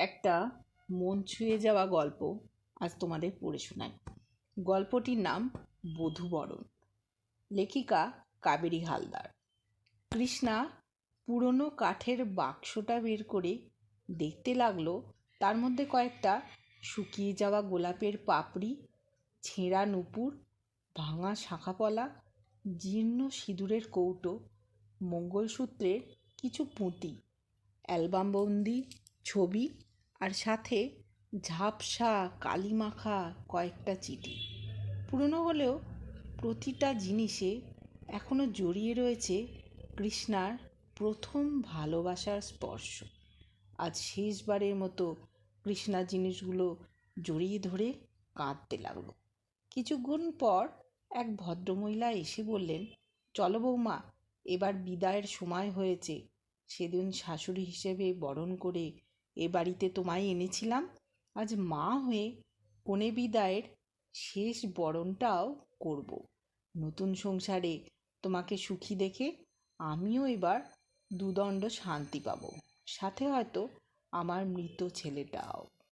একটা মন ছুঁয়ে যাওয়া গল্প আজ তোমাদের পড়ে শোনাই। গল্পটির নাম বধূবরণ। লেখিকা কাবেরী হালদার। কৃষ্ণা পুরনো কাঠের বাক্সটা বের করে দেখতে লাগল, তার মধ্যে কয়েকটা শুকিয়ে যাওয়া গোলাপের পাপড়ি, ছেঁড়া নুপুর, ভাঙা শাঁখাপলা, জীর্ণ সিঁদুরের কৌটো, মঙ্গলসূত্রের কিছু পুঁতি অ্যালবামবন্দি ছবি আর সাথে ঝাপসা কালিমাখা কয়েকটা চিঠি। পুরনো হলেও প্রতিটা জিনিসে এখনও জড়িয়ে রয়েছে কৃষ্ণার প্রথম ভালোবাসার স্পর্শ। আজ শেষবারের মতো কৃষ্ণা জিনিসগুলো জড়িয়ে ধরে কাঁদতে লাগল। কিছুক্ষণ পর এক ভদ্রমহিলা এসে বললেন, চলো বৌমা, এবার বিদায়ের সময় হয়েছে। সেদিন শাশুড়ি হিসেবে বরণ করে এ বাড়িতে তোমায় এনেছিলাম। আজ মা হয়ে কনে বিদায়ের শেষ বরণটাও করব। নতুন সংসারে তোমাকে সুখী দেখে আমিও এবার দুদণ্ড শান্তি পাব। সাথে হয়তো আমার মৃত ছেলেটাও।